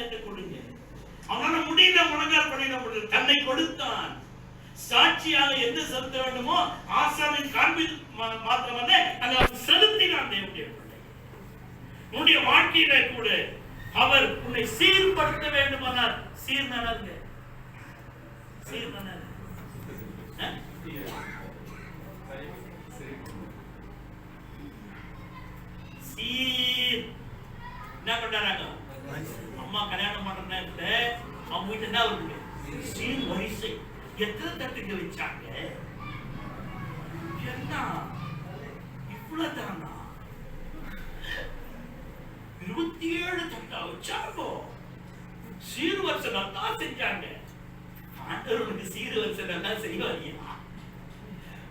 என்கிட்ட கொடுங்க. அவனால முடியல முழங்கால் பண்ணிட முடியல. தன்னை கொடுத்தான். சாட்சியாக எந்த செலுத்த வேண்டுமோ ஆசாமின் காண்பி மா- மாத்திரமல்ல அதை அவன் செலுத்தினான் தேவனுடைய பிள்ளை. உன்னுடைய வாழ்க்கையில கூட அவர் உன்னை சீர்படுத்த வேண்டுமானால் சீர்நடங்க சீர்நடங்க ஆ? சீர். என்ன பண்றாங்க சீர் வரிசை எத்தனை தட்டுங்க வச்சாங்க? என்ன? இவ்வளவு தானா இருபத்தி ஏழு தட்டா வச்சாங்க. சீர் வருஷம் நல்லா செஞ்சாங்க. ஆண்டவர்களுக்கு உனக்கு சீர் வருஷம் நல்லா செய்வாரியா?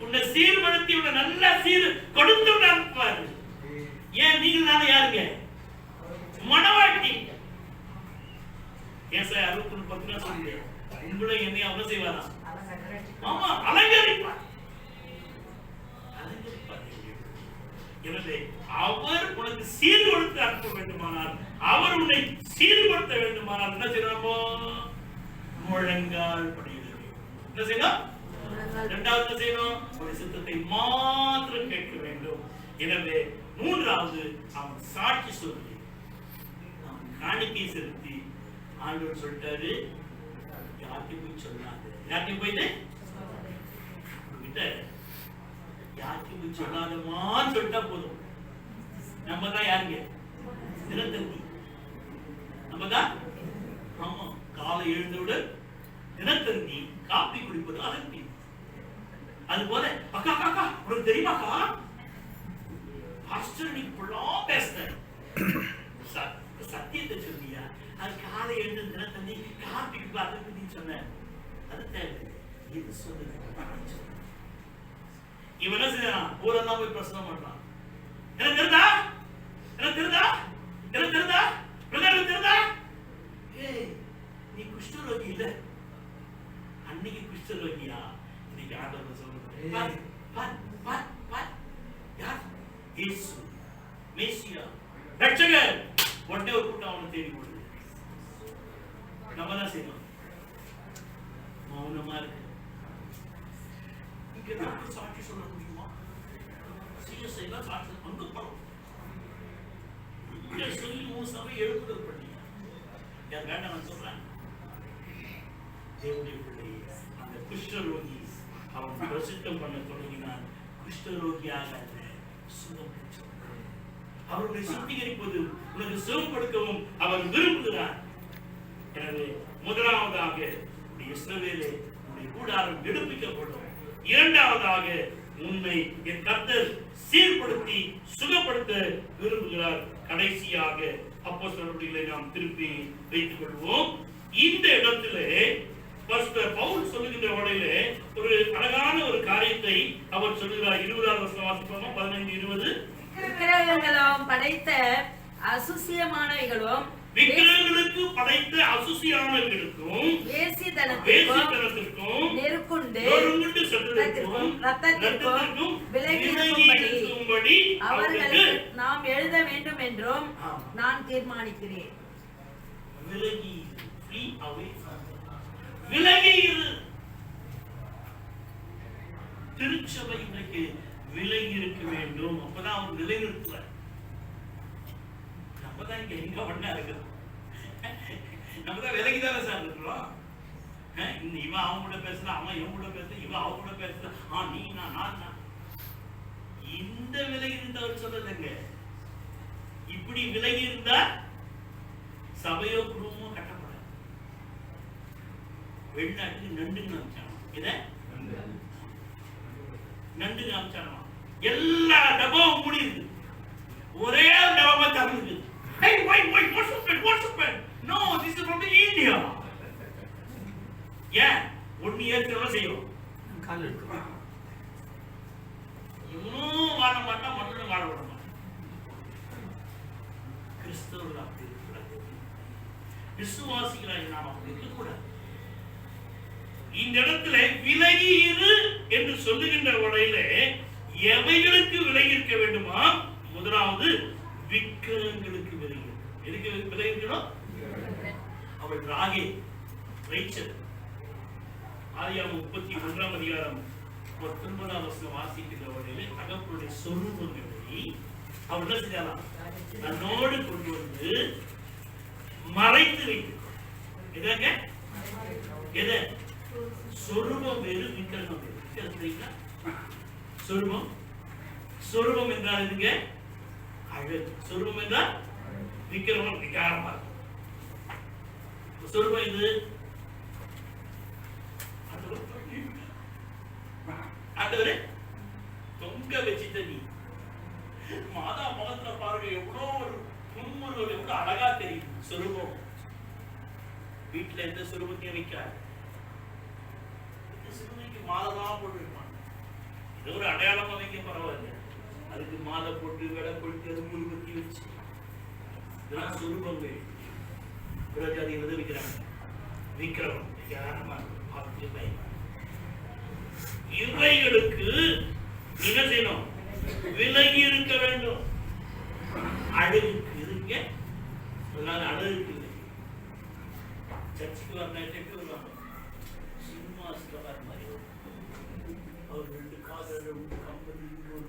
உன்னை சீர்படுத்தி உன்னை நல்லா சீர் கொடுத்து அனுப்புவாரு. ஏன் நீங்க தானே யாருங்க? மனவாட்டி ஏன் சார் அறுபத்தி ஒன்று பத்து சொல்லுங்க உங்களை என்னை அவன செய்வாரா ஆமா அலங்கரிப்பார் எனவே அவர் உனக்கு சீர் கொடுத்து அனுப்ப வேண்டுமானால் அவர் உன்னை சீர்படுத்த வேண்டுமானால் என்ன செய்யணும் முழங்கால் படியுது. என்ன செய்யணும்? இரண்டாவது செய்யணும்? ஒரு சித்தத்தை மாத்திரம் கேட்க வேண்டும். எனவே மூன்றாவது அவன் சாட்சி சொல்லி அவன் காணிக்கை செலுத்தி ஆண்டவர் சொல்லிட்டாரு யார்கிட்டயும் போய் சொல்லாது யார்கிட்டயும் போயிட்டு? உங்ககிட்ட. யார்கிட்டயும் போய் சொல்லாதமான்னு சொல்லிட்டா போதும். நம்ம தான் யாருங்க? தினத்தந்தி. நம்ம தான் ஆமா காலை எழுந்தவுடன் தினத்தந்தி காப்பி குடிப்பது அலப்பி அது போல அக்கா அக்கா அக்கா உனக்கு தெரியுமாக்கா பாஸ்டர் நீ ஃபுல்லா பேசுற சத்தியத்தை சொல்லியா அது காலை எழுந்து தினத்தந்தி காப்பிக்கு அதை பத்தி சொன்ன. அது தேவை இது சொல்லுங்க இவன் என்ன செய்யறான்? ஊரெல்லாம் போய் பிரசனம் பண்றான் எனக்கு தெரிதா எனக்கு தெரிதா எனக்கு பிரதர் எனக்கு தெரிதா ஏய் நீ குஷ்டரோகி இல்ல. அன்னைக்கு குஷ்டரோகியா? இன்னைக்கு ஆண்டவர் சொல்லுங்க. பார் பார் பார் பார். யார்? இயேசு. இங்க சாட்சி சொல்ல முடியுமா சிஎஸ்ஐ தான் சாட்சி அங்கு படம் இங்க சொல்லி மூணு சபை எழுப்புதல் பண்ணி யார் வேண்டாம் சொல்றாங்க தேவனுடைய பிள்ளை அந்த குஷ்டரோகி அவன் பிரசித்தம் பண்ண தொடங்கினான் குஷ்டரோகியாக அல்ல, சுகம் பெற்றவன். அவர்களை சுத்திகரிப்பது உனக்கு சுகப்படுத்தவும் அவர் விரும்புகிறார் எனவே முதலாவதாக உடைய இஸ்ரவேலே உடைய கூடாரம் எடுப்பிக்கப்படும் இரண்டாவதாக உன்னை என் கர்த்தர் சீர்படுத்தி சுகப்படுத்த விரும்புகிறார். கடைசியாக அப்போ நாம் திருப்பி வைத்துக் கொள்வோம். இந்த இடத்திலே பவுல் சொல்லுகின்ற வகையிலே ஒரு அழகான ஒரு காரியத்தை அவர் சொல்லுகிறார். இருபதாவது வருஷம் வாசிப்போமா? பதினைந்து இருபது. படைத்த அசுசியமானவைகளும் விக்கிரகங்களுக்கு படைத்த அசுசியானவர்களுக்கும் வேசித்தனத்திற்கும் நெருக்குண்டு சென்றதற்கும் ரத்தத்திற்கும் ரத்தத்திற்கும் விலகி விலகி இருக்கும்படி இருக்கும்படி அவர்களுக்கு நாம் எழுத வேண்டும் என்றும். நான் தீர்மானிக்கிறேன். விலகி விலகி இரு திருச்சபை இன்றைக்கு விலகி இருக்க வேண்டும். அப்பதான் அவர் நிலைநிறுத்துவார். நம்ம தான் இங்க எங்க ஒண்ணா இருக்கிறோம் நம்ம தான் விலகி தானே சார் இருக்கிறோம் இவன் அவங்க கூட பேசுறான் அவன் இவன் கூட பேசுறான் இவன் அவங்க கூட பேசுறான் ஆ நீ நான் நான். இந்த விலகி இருந்தவர் சொல்லலைங்க இப்படி விலகி இருந்தா சபையோ குடும்பமோ கட்டப்படாது. வெளிநாட்டுக்கு நண்டுன்னு அமிச்சானோ இத நண்டுன்னு அமிச்சானோ எல்லா டப்பாவும் மூடி இருக்கு விசுவாசிகளாகி நாம் அப்படி இருக்கக்கூடாது. இந்த இடத்துல விலகி இரு என்று சொல்லுகின்ற உடையில எவைகளுக்கு விலகி இருக்க வேண்டுமா? முதலாவது விக்கிரகங்களுக்கு விலகி எதுக்கு விலகி இருக்கணும் அவள் ராகே ரைச்சல். ஆதியாம் முப்பத்தி ஒன்றாம் அதிகாரம் பத்தொன்பதாம் வருஷம் வாசிக்கின்ற வரையில தகப்பனுடைய சொரூபங்களை அவள் என்ன செய்யலாம் தன்னோடு கொண்டு வந்து மறைத்து வைத்து எதாங்க? எதை? சொரூபம் வேறு விக்கிரகம் வேறு விக்கிரகம் தெரியுங்களா? சொரூபம். என்றால் எதுங்க? அழகு. சொருபம் என்றால் விக்கிரமம் விகாரமா இருக்கும். சொருபம் இது ஆண்டவரே தொங்க வச்சுட்ட நீ. மாதா முகத்துல பாருங்க எவ்வளோ ஒரு புன்முறுவல் அழகா தெரியும் சுரூபம். வீட்டுல எந்த சுரூபத்தையும் வைக்காது. இந்த சிறுமைக்கு மாலை தான் போட்டுருப்பாங்க இது ஒரு அடையாளமா வைக்க பரவாயில்ல. அதுக்கு மாலை போட்டு விடை கொளுத்தி அது முழுவத்தி வச்சு. இதெல்லாம் சொரூபங்கள் புரஜாதி வந்து விக்கிறாங்க. விக்ரமம். யாரமா? இவைகளுக்கு என்ன చర్చికి వన్ అయితే శ్రీనివాసుల గారు మరియు రెండు కాదు రెండు కంపెనీలు